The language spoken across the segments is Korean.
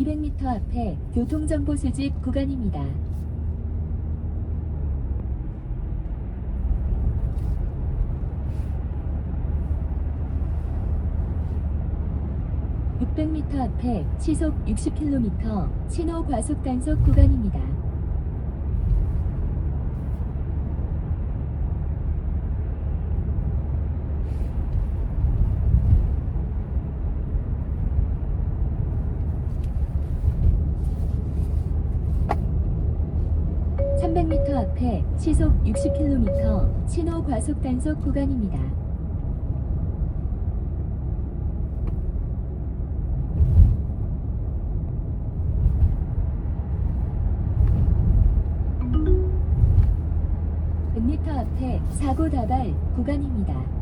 200m 앞에 교통정보 수집 구간입니다. (600m) 앞에 시속 (60km) 신호 과속 단속 구간입니다. (300m) 앞에 시속 (60km) 신호 과속 단속 구간입니다. (100m) 앞에 사고 다발 구간입니다.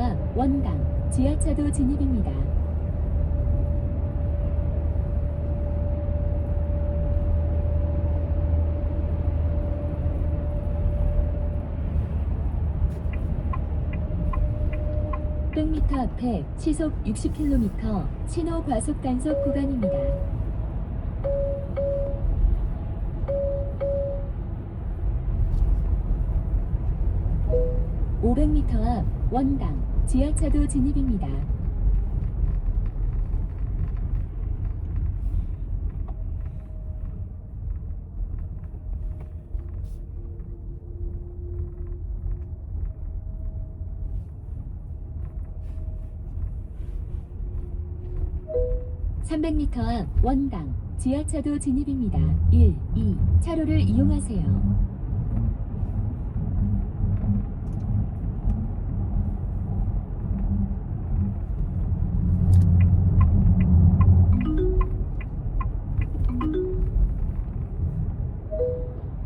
(1km) 앞 원당 지하차도 진입입니다. (100m) 앞에 시속 (60km) 신호 과속 단속 구간입니다. 500m 앞 원당 지하차도 진입입니다. (300m) 앞 원당 지하차도 진입입니다. 1, 2 차로를 이용하세요.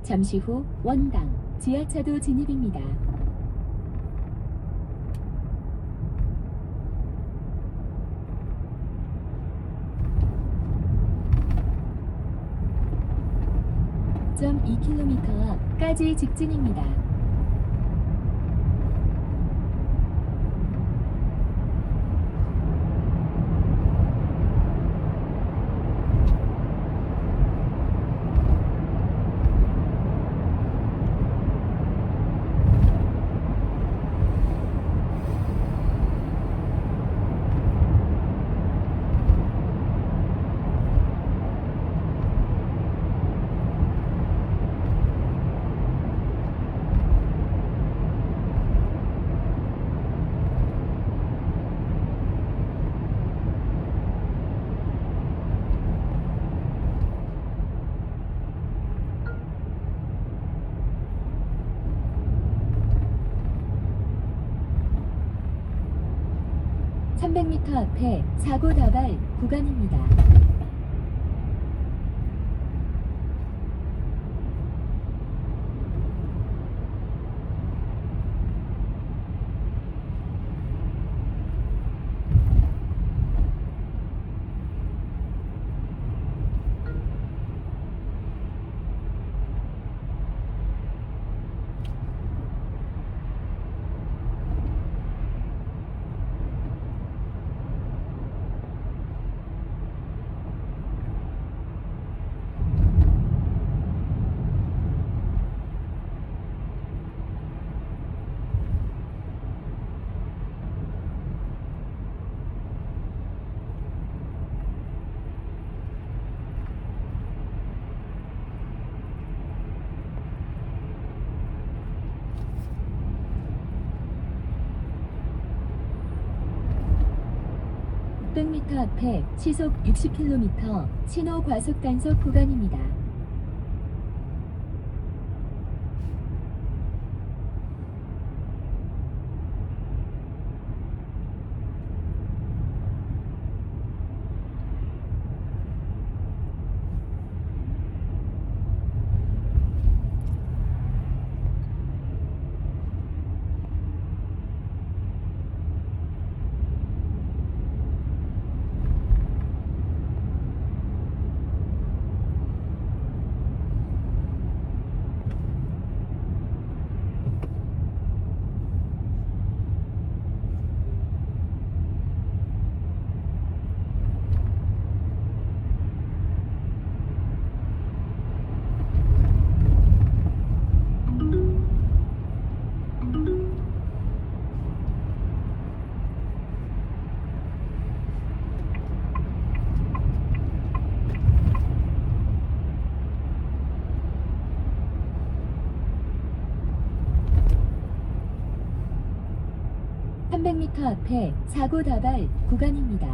잠시 후 원당 지하차도 진입입니다. 점 2km 앞까지 직진입니다. (300m) 앞에 사고 다발 구간입니다. (600m) 앞에 시속 (60km) 신호 과속 단속 구간입니다. 앞에 사고 다발 구간입니다.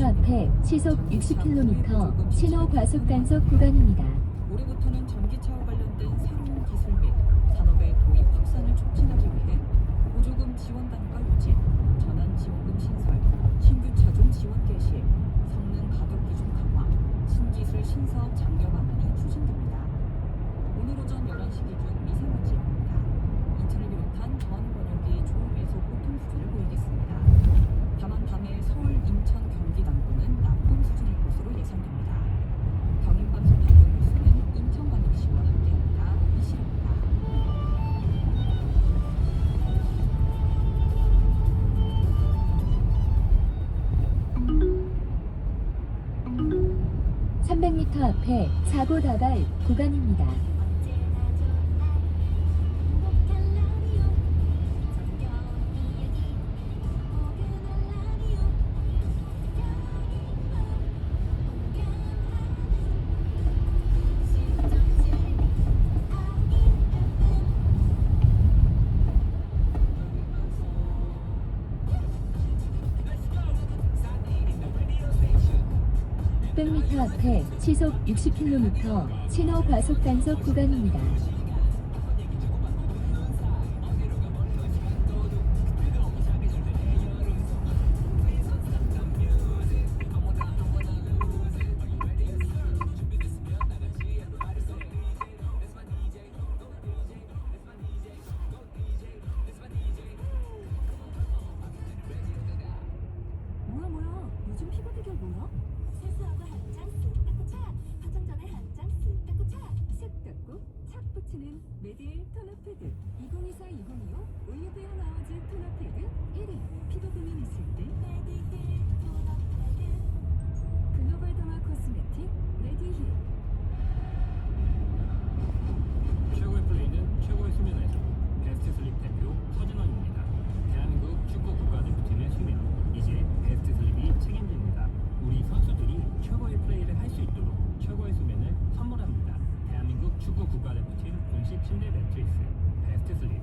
정책 600m 앞에 시속 60km 신호 과속 단속 구간입니다. 올해부터는 전기차와 관련된 새로운 기술 및 산업의 도입 확산을 촉진하기 위해 보조금 지원 단가 유지, 전환 지원금 신설, 신규 차종 지원 개시, 성능 가격 기준 강화, 신기술 신사업 장려 방안이 추진됩니다. 오늘 오전 11시 기준 비롯한 전 권역이 좋음에서 보통 수준을 보이겠습니다. 다만 밤에 서울, 인천, 경기 남부는 나쁨 수준일 것으로 예상됩니다. 경인 감속 판정 뉴스는 인천광역시와 함께합니다. 이시입니다. 삼0 0 m 앞에 사고 다발 구간입니다. 앞에 시속 60km 신호 과속 단속 구간입니다. 축구 국가대표팀 공식 침대 매트리스 베스트 슬립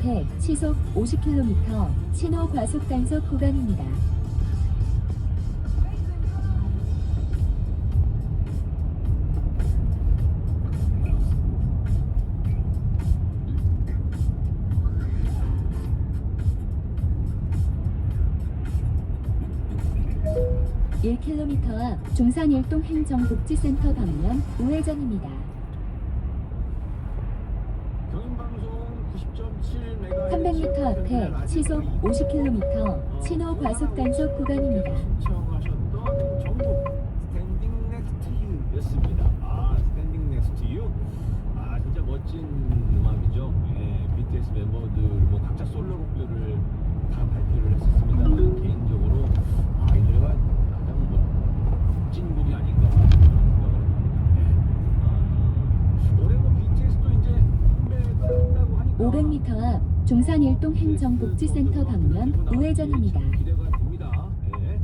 앞에 시속 50km 신호 과속 단속 구간입니다. (1 km) 앞 중산일동 행정복지센터 방면 우회전입니다. 경인방송 90.7 메가 300m 앞에 시속 50km 신호 과속 단속 구간입니다. 신청하셨던 전국 스탠딩 넥스트 유였습니다. 아 스탠딩 넥스트 유. 아 진짜 멋진 음악이죠. 예, BTS 멤버들 뭐 각자 솔로 곡들을 다 발표를 했었습니다만 개인적으로 아 이 노래가 가장 멋진 곡이 아닌가 생각을 합니다. 예. 아, 올해 뭐 BTS도 이제 컴백을 한다고 하니까 500m 앞 중산일동 행정복지센터 방면 우회전입니다. 예.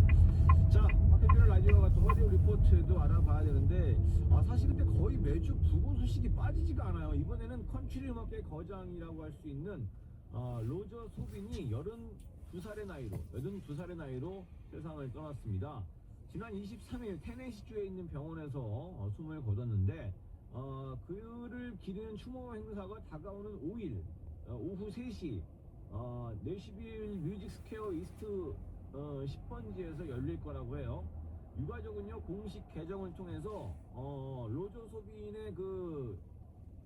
자, 박현준 라디오와 같은 허리오 리포트도 알아봐야 되는데 아, 사실 근데 거의 매주 부고 소식이 빠지지가 않아요. 이번에는 컨트리 음악계 거장이라고 할 수 있는 아, 로저 소빈이 82살의 나이로 82살의 나이로 세상을 떠났습니다. 지난 23일 테네시주에 있는 병원에서 어, 숨을 거뒀는데 어, 그를 기리는 추모 행사가 다가오는 5일 어, 오후 3시 어, 내시빌 뮤직 스퀘어 이스트 어, 10번지에서 열릴 거라고 해요. 유가족은요 공식 계정을 통해서 어, 로저 소빈의 그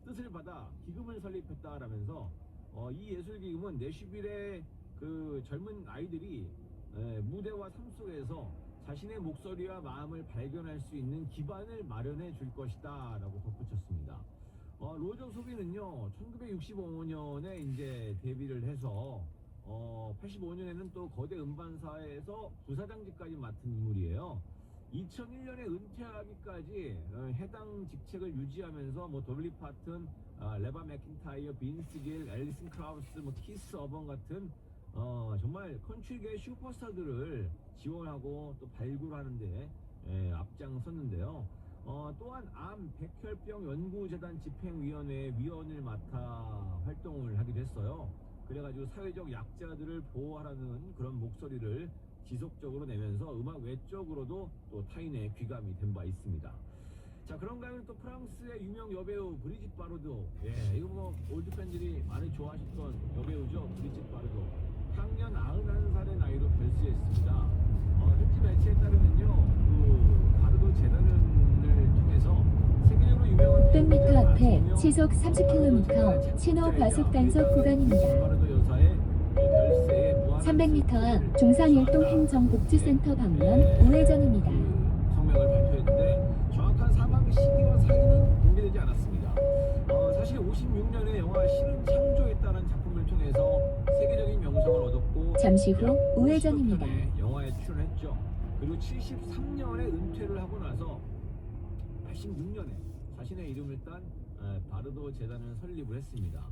뜻을 받아 기금을 설립했다라면서 어, 이 예술 기금은 내시빌의 그 젊은 아이들이 에, 무대와 삶 속에서 자신의 목소리와 마음을 발견할 수 있는 기반을 마련해 줄 것이다라고 덧붙였습니다. 어, 로저 소비는요, 1965년에 이제 데뷔를 해서, 어, 85년에는 또 거대 음반사에서 부사장직까지 맡은 인물이에요. 2001년에 은퇴하기까지 어, 해당 직책을 유지하면서 뭐 돌리 파튼, 아, 레바 맥킨타이어, 빈스 길, 앨리슨 크라우스, 뭐 키스 어번 같은 어, 정말 컨트리계 슈퍼스타들을 지원하고 또 발굴하는데 예, 앞장섰는데요. 어, 또한 암 백혈병 연구재단 집행위원회 위원을 맡아 활동을 하기도 했어요. 그래가지고 사회적 약자들을 보호하라는 그런 목소리를 지속적으로 내면서 음악 외적으로도 또 타인의 귀감이 된 바 있습니다. 자 그런가 하면 또 프랑스의 유명 여배우 브리짓 바르도 예 이거 뭐 올드 팬들이 많이 좋아하셨던 여배우죠 브리짓 바르도 향년 91살의 나이로 별세했습니다 어, 현지 매체에 따르면요 그 바르도 재단은 100m 앞에 시속 30km 신호 과속 단속 구간입니다. 300m 앞 중산 일동 행정복지센터 네, 방면 우회전입니다. 그 성명을 발표했는데 정확한 사망 시기와 사유는 공개되지 않았습니다. 어, 사실 56년에 영화 신은 창조했다는 작품을 통해서 세계적인 명성을 얻었고 잠시 후 우회전입니다. 영화에 출연했죠. 그리고 73년에 은퇴를 하고 나서 86년에 자신의 이름을 딴 에, 바르도 재단을 설립을 했습니다.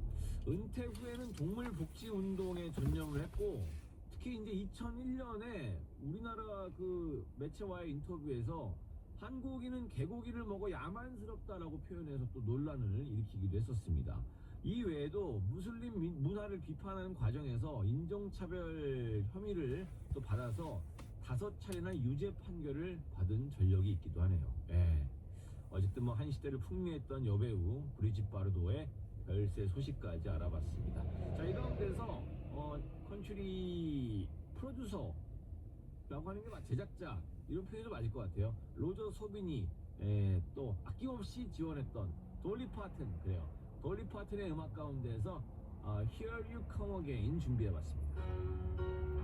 은퇴 후에는 동물 복지 운동에 전념을 했고 특히 이제 2001년에 우리나라 그 매체와의 인터뷰에서 한국인은 개고기를 먹어 야만스럽다라고 표현해서 또 논란을 일으키기도 했었습니다. 이 외에도 무슬림 민- 문화를 비판하는 과정에서 인종차별 혐의를 또 받아서 다섯 차례나 유죄 판결을 받은 전력이 있기도 하네요. 예. 어쨌든 뭐 한 시대를 풍미했던 여배우 브리짓 바르도의 별세 소식까지 알아봤습니다. 자, 이 가운데서 어, 컨츄리 프로듀서라고 하는 게 맞- 제작자 이런 표현도 맞을 것 같아요. 로저 소빈이 에, 또 아낌없이 지원했던 돌리 파튼 그래요. 돌리 파튼의 음악 가운데서 어, Here You Come Again 준비해봤습니다.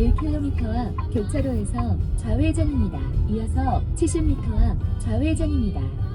1km 앞 교차로에서 좌회전입니다. 이어서 70m 앞 좌회전입니다.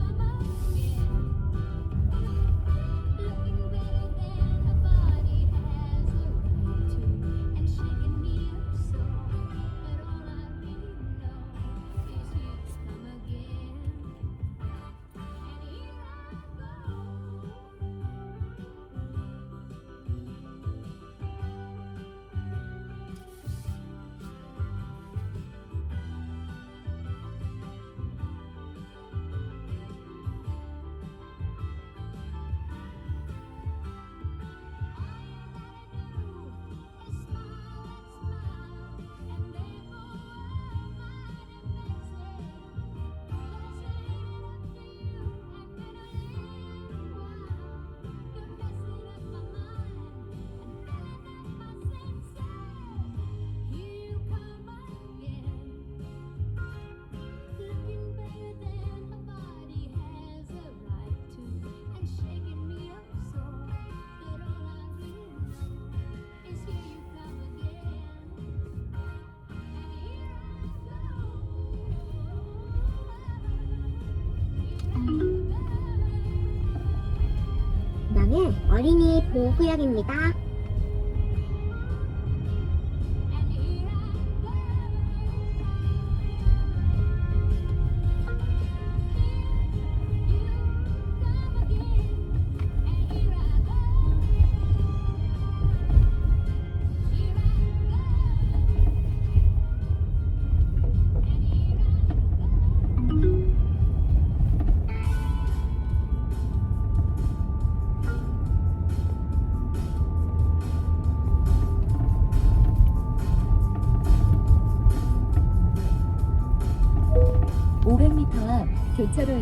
어린이 보호구역입니다.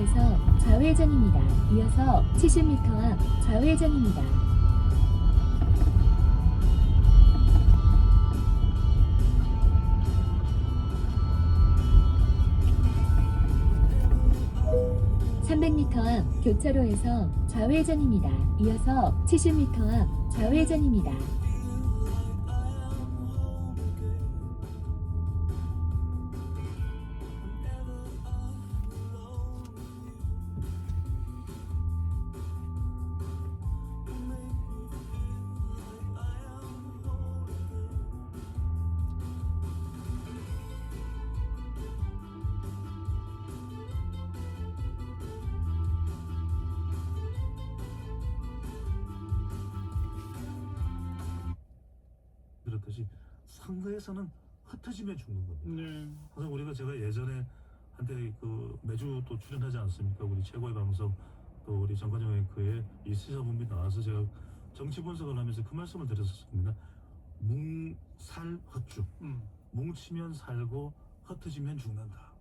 교차로에서 좌회전입니다. 이어서 70m 앞 좌회전입니다. (300m) 앞 교차로에서 좌회전입니다. 이어서 (70m) 앞 좌회전입니다. 상가에서는 흩어지면 죽는 겁니다. 네. 그래서 우리가 제가 예전에 한때 그 매주 또 출연하지 않습니까? 우리 최고의 방송 또 우리 정관영 앵커의 이 시사분비 나와서 제가 정치 분석을 하면서 그 말씀을 드렸었습니다. 뭉살 헛죽. 음. 뭉치면 살고 흩어지면 죽는다.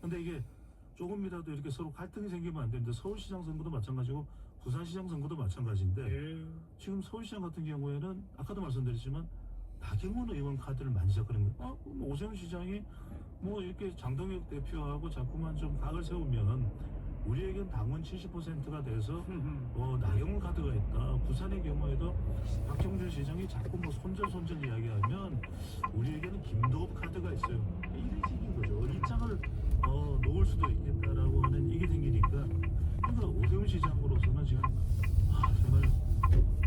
근데 이게 조금이라도 이렇게 서로 갈등이 생기면 안 되는데 서울시장 선거도 마찬가지고 부산시장 선거도 마찬가지인데 예. 지금 서울시장 같은 경우에는 아까도 말씀드렸지만 나경원 의원 카드를 많이 잡거든요. 아, 그럼 오세훈 시장이 뭐 이렇게 장동혁 대표하고 자꾸만 좀 각을 세우면 우리에겐 당원 70%가 돼서 어, 나경원 카드가 있다. 부산의 경우에도 박형준 시장이 자꾸 뭐 손절 손절 이야기하면 우리에게는 김도읍 카드가 있어요. 이런 식인 거죠. 입장을 어, 놓을 수도 있겠다라고 하는 이게 생기니까 그러니까 오세훈 시장으로서는 지금 아 정말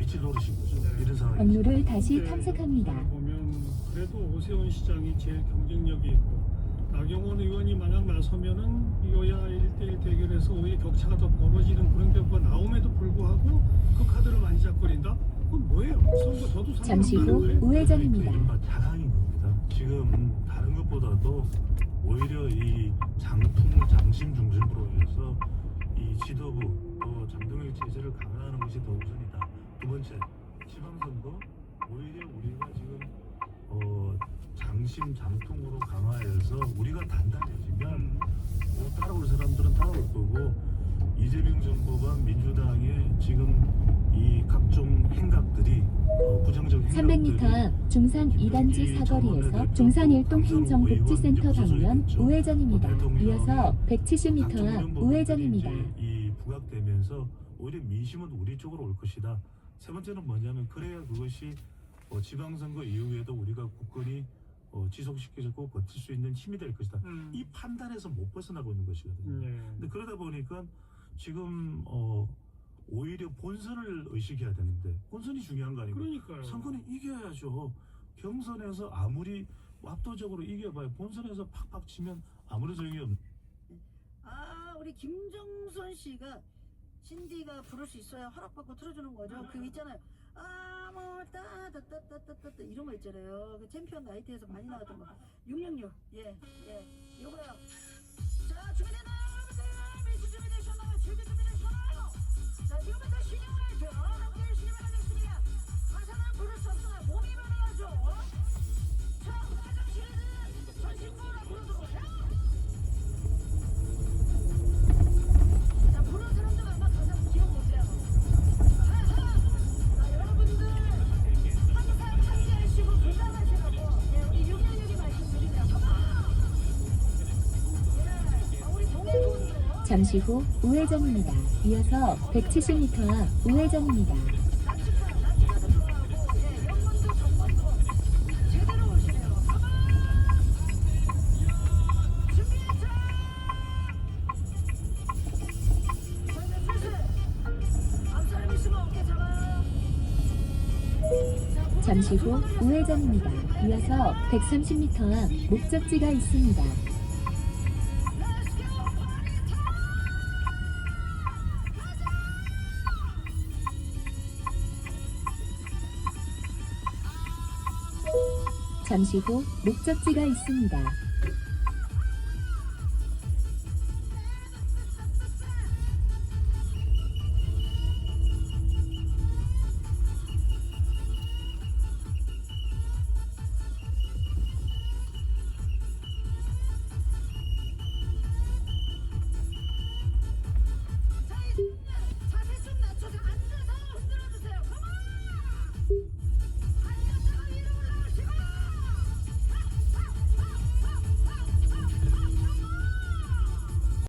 빛을 노리신 거죠. 네. 이런 상황이 경로를 다시 근데 탐색합니다. 보면 그래도 오세훈 시장이 제일 경쟁력이 있고 나경원 의원이 만약 나서면은 여야 1대1 대결에서 오히려 격차가 더 벌어지는 그런 결과가 나옴에도 불구하고 그 카드를 많이 잡거린다? 그건 뭐예요? 선거 저도 잠시 후 상관없는데. 우회전입니다. 자랑인 겁니다. 지금 다른 것보다도 오히려 이 장풍 장심 중심으로 해서 이 지도부 또 장동혁 체제를 강화하는 것이 더 우선이다. 두 번째 지방선거 오히려 우리가 지금 어 장심 장풍으로 강화해서 우리가 단단해지면 뭐 따라올 사람들은 따라올 거고 이재명 정부가 민주당의 지금 이 각종 행각들이 어, 부정적 300m 앞 중산 2단지 사거리에서 중산 일동 행정복지센터 방면 우회전입니다. 이어서 170m 앞 우회전입니다. 이 부각되면서 오히려 민심은 우리 쪽으로 올 것이다. 세 번째는 뭐냐면 그래야 그것이 어, 지방선거 이후에도 우리가 국권이 어, 지속시켜주고 버틸 수 있는 힘이 될 것이다. 음. 이 판단에서 못 벗어나고 있는 것이거든요. 네. 근데 그러다 보니까 지금 어, 오히려 본선을 의식해야 되는데 본선이 중요한 거 아니고 그러니까요. 선거는 이겨야죠. 경선에서 아무리 압도적으로 이겨봐야 본선에서 팍팍 치면 아무런 소용이 없. 아 우리 김정선 씨가 신디가 부를 수 있어야 허락받고 틀어주는 거죠. 그 있잖아요. 아뭐 따따따따따따 이런 거 있잖아요. 그 챔피언 나이트에서 많이 나왔던 거. 666 예 예. 요거요. 자 준비됐나요 여러분들? 미스 준비되셨나요? 즐길 준비되셨나요? 자 지금부터 신용을 실행하 잠시 후 우회전입니다. 이어서 170m 앞 우회전입니다. 잠시 후 우회전입니다. 이어서 130m 앞 목적지가 있습니다. 잠시 후 목적지가 있습니다.